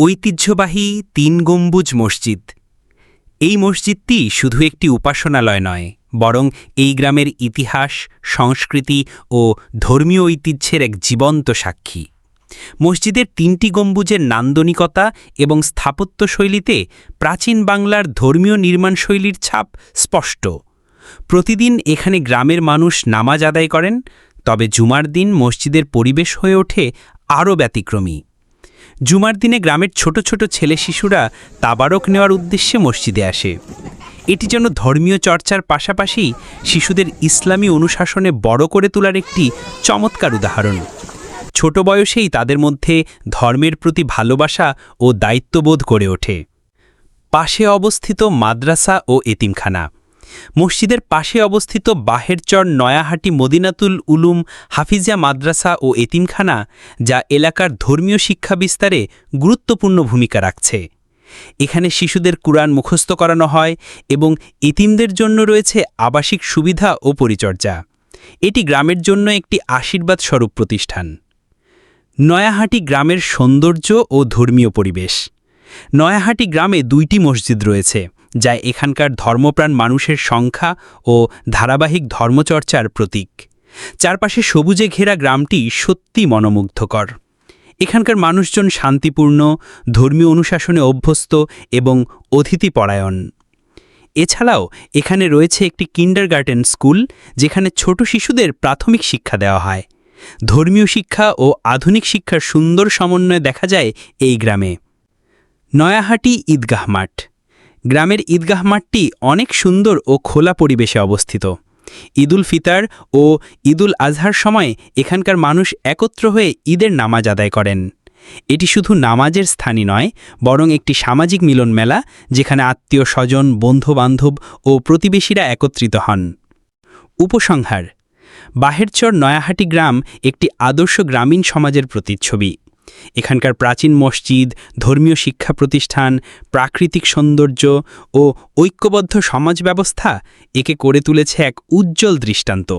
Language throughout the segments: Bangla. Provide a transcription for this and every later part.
ঐতিহ্যবাহী তিন গম্বুজ মসজিদ। এই মসজিদটি শুধু একটি উপাসনালয় নয়, বরং এই গ্রামের ইতিহাস, সংস্কৃতি ও ধর্মীয় ঐতিহ্যের এক জীবন্ত সাক্ষী। মসজিদের তিনটি গম্বুজের নান্দনিকতা এবং স্থাপত্যশৈলীতে প্রাচীন বাংলার ধর্মীয় নির্মাণশৈলীর ছাপ স্পষ্ট। প্রতিদিন এখানে গ্রামের মানুষ নামাজ আদায় করেন, তবে জুমার দিন মসজিদের পরিবেশ হয়ে ওঠে আরও ব্যতিক্রমী। জুমার দিনে গ্রামের ছোট ছোট ছেলে শিশুরা তাবারক নেওয়ার উদ্দেশ্যে মসজিদে আসে। এটি যেন ধর্মীয় চর্চার পাশাপাশি শিশুদের ইসলামী অনুশাসনে বড় করে তোলার একটি চমৎকার উদাহরণ। ছোট বয়সেই তাদের মধ্যে ধর্মের প্রতি ভালোবাসা ও দায়িত্ববোধ গড়ে ওঠে। পাশে অবস্থিত মাদ্রাসা ও এতিমখানা। মসজিদের পাশে অবস্থিত বাহেরচর নয়াহাটি মদিনাতুল উলুম হাফিজিয়া মাদ্রাসা ও এতিমখানা, যা এলাকার ধর্মীয় শিক্ষা বিস্তারে গুরুত্বপূর্ণ ভূমিকা রাখছে। এখানে শিশুদের কুরআন মুখস্থ করানো হয় এবং এতিমদের জন্য রয়েছে আবাসিক সুবিধা ও পরিচর্যা। এটি গ্রামের জন্য একটি আশীর্বাদ স্বরূপ প্রতিষ্ঠান। নয়াহাটি গ্রামের সৌন্দর্য ও ধর্মীয় পরিবেশ। নয়াহাটি গ্রামে দুইটি মসজিদ রয়েছে। যা এখানকার ধর্মপ্রাণ মানুষের সংখ্যা ও ধারাবাহিক ধর্মচর্চার প্রতীক। চারপাশে সবুজে ঘেরা গ্রামটি সত্যি মনোমুগ্ধকর। এখানকার মানুষজন শান্তিপূর্ণ, ধর্মীয় অনুশাসনে অভ্যস্ত এবং অতিথিপরায়ণ। এছাড়াও এখানে রয়েছে একটি কিন্ডারগার্টেন স্কুল, যেখানে ছোট শিশুদের প্রাথমিক শিক্ষা দেওয়া হয়। ধর্মীয় শিক্ষা ও আধুনিক শিক্ষার সুন্দর সমন্বয় দেখা যায় এই গ্রামে। নয়াহাটি ঈদগাহ মাঠ। গ্রামের ঈদগাহ মাঠটি অনেক সুন্দর ও খোলা পরিবেশে অবস্থিত। ঈদুল ফিতার ও ঈদুল আজহার সময় এখানকার মানুষ একত্র হয়ে ঈদের নামাজ আদায় করেন। এটি শুধু নামাজের স্থানই নয়, বরং একটি সামাজিক মিলন মেলা, যেখানে আত্মীয় স্বজন, বন্ধুবান্ধব ও প্রতিবেশীরা একত্রিত হন। উপসংহার, বাহেরচর নয়াহাটি গ্রাম একটি আদর্শ গ্রামীণ সমাজের প্রতিচ্ছবি। এখানকার প্রাচীন মসজিদ, ধর্মীয় শিক্ষা প্রতিষ্ঠান, প্রাকৃতিক সৌন্দর্য ও ঐক্যবদ্ধ সমাজ ব্যবস্থা একে করে তুলেছে এক উজ্জ্বল দৃষ্টান্ত।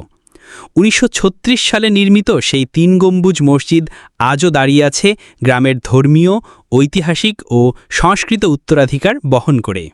উনিশশো ছত্রিশ সালে নির্মিত সেই তিন গম্বুজ মসজিদ আজও দাঁড়িয়ে আছে গ্রামের ধর্মীয়, ঐতিহাসিক ও সংস্কৃত উত্তরাধিকার বহন করে।